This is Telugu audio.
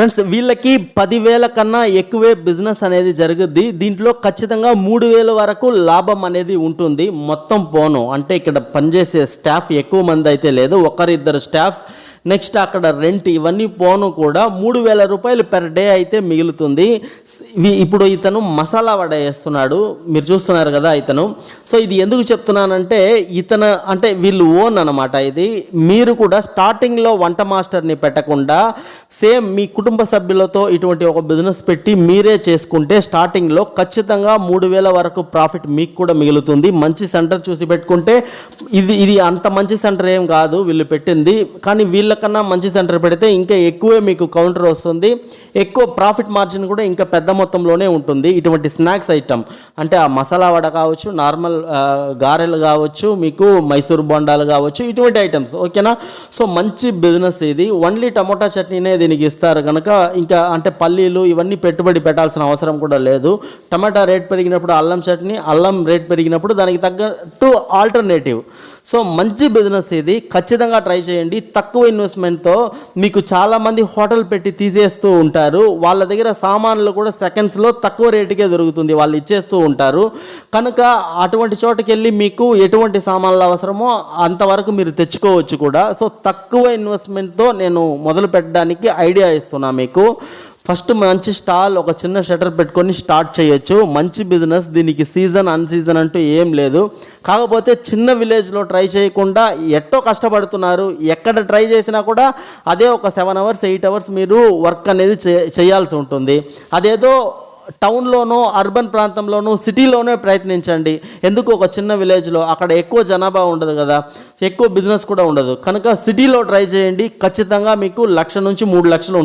ఫ్రెండ్స్ వీళ్ళకి పదివేల కన్నా ఎక్కువే బిజినెస్ అనేది జరుగుద్ది. దీంట్లో ఖచ్చితంగా మూడు వేల వరకు లాభం అనేది ఉంటుంది. మొత్తం పోను. అంటే ఇక్కడ పనిచేసే స్టాఫ్ ఎక్కువ మంది అయితే లేదు. ఒకరిద్దరు స్టాఫ్ నెక్స్ట్ అక్కడ రెంట్ ఇవన్నీ పోను కూడా మూడు వేల రూపాయలు పెర్ డే అయితే మిగులుతుంది. ఇప్పుడు ఇతను మసాలా వడ వేస్తున్నాడు. మీరు చూస్తున్నారు కదా ఇతను. సో ఇది ఎందుకు చెప్తున్నానంటే ఇతను అంటే వీళ్ళు ఓన్ అనమాట ఇది. మీరు కూడా స్టార్టింగ్లో వంట మాస్టర్ని పెట్టకుండా సేమ్ మీ కుటుంబ సభ్యులతో ఇటువంటి ఒక బిజినెస్ పెట్టి మీరే చేసుకుంటే స్టార్టింగ్లో ఖచ్చితంగా మూడు వేల వరకు ప్రాఫిట్ మీకు కూడా మిగులుతుంది. మంచి సెంటర్ చూసి పెట్టుకుంటే ఇది ఇది అంత మంచి సెంటర్ ఏం కాదు వీళ్ళు పెట్టింది. కానీ వీళ్ళకన్నా మంచి సెంటర్ పెడితే ఇంకా ఎక్కువే మీకు కౌంటర్ వస్తుంది. ఎక్కువ ప్రాఫిట్ మార్జిన్ కూడా ఇంకా పెద్ద మొత్తంలోనే ఉంటుంది. ఇటువంటి స్నాక్స్ ఐటమ్ అంటే ఆ మసాలా వడ కావచ్చు నార్మల్ గారెలు కావచ్చు మీకు మైసూర్ బొండాలు కావచ్చు ఇటువంటి ఐటమ్స్ ఓకేనా? సో మంచి బిజినెస్ ఇది. ఓన్లీ టమోటా చట్నీనే దీనికి ఇస్తారు కనుక ఇంకా అంటే పల్లీలు ఇవన్నీ పెట్టుబడి పెట్టాల్సిన అవసరం కూడా లేదు. టమాటా రేట్ పెరిగినప్పుడు అల్లం చట్నీ అల్లం రేట్ పెరిగినప్పుడు దానికి తగ్గట్టు ఆల్టర్నేటివ్ సో మంచి బిజినెస్ ఇది. ఖచ్చితంగా ట్రై చేయండి. తక్కువ ఇన్వెస్ట్మెంట్తో మీకు చాలామంది హోటల్ పెట్టి తీసేస్తూ ఉంటారు. వాళ్ళ దగ్గర సామాన్లు కూడా సెకండ్స్లో తక్కువ రేటుకే దొరుకుతుంది. వాళ్ళు ఇచ్చేస్తూ ఉంటారు. కనుక అటువంటి చోటకెళ్ళి వెళ్ళి మీకు ఎటువంటి సామాన్లు అవసరమో అంతవరకు మీరు తెచ్చుకోవచ్చు కూడా. సో తక్కువ ఇన్వెస్ట్మెంట్తో నేను మొదలు పెట్టడానికి ఐడియా ఇస్తున్నా మీకు. ఫస్ట్ మంచి స్టాల్ ఒక చిన్న షటర్ పెట్టుకొని స్టార్ట్ చేయొచ్చు. మంచి బిజినెస్ దీనికి సీజన్ అన్ సీజన్ అంటూ ఏం లేదు. కాకపోతే చిన్న విలేజ్లో ట్రై చేయకుండా ఎట్టో కష్టపడుతున్నారు. ఎక్కడ ట్రై చేసినా కూడా అదే ఒక సెవెన్ అవర్స్ ఎయిట్ అవర్స్ మీరు వర్క్ అనేది చేయాల్సి ఉంటుంది. అదేదో టౌన్లోనో అర్బన్ ప్రాంతంలోనూ సిటీలోనే ప్రయత్నించండి. ఎందుకు ఒక చిన్న విలేజ్లో? అక్కడ ఎక్కువ జనాభా ఉండదు కదా. ఎక్కువ బిజినెస్ కూడా ఉండదు. కనుక సిటీలో ట్రై చేయండి. ఖచ్చితంగా మీకు లక్ష నుంచి మూడు లక్షలు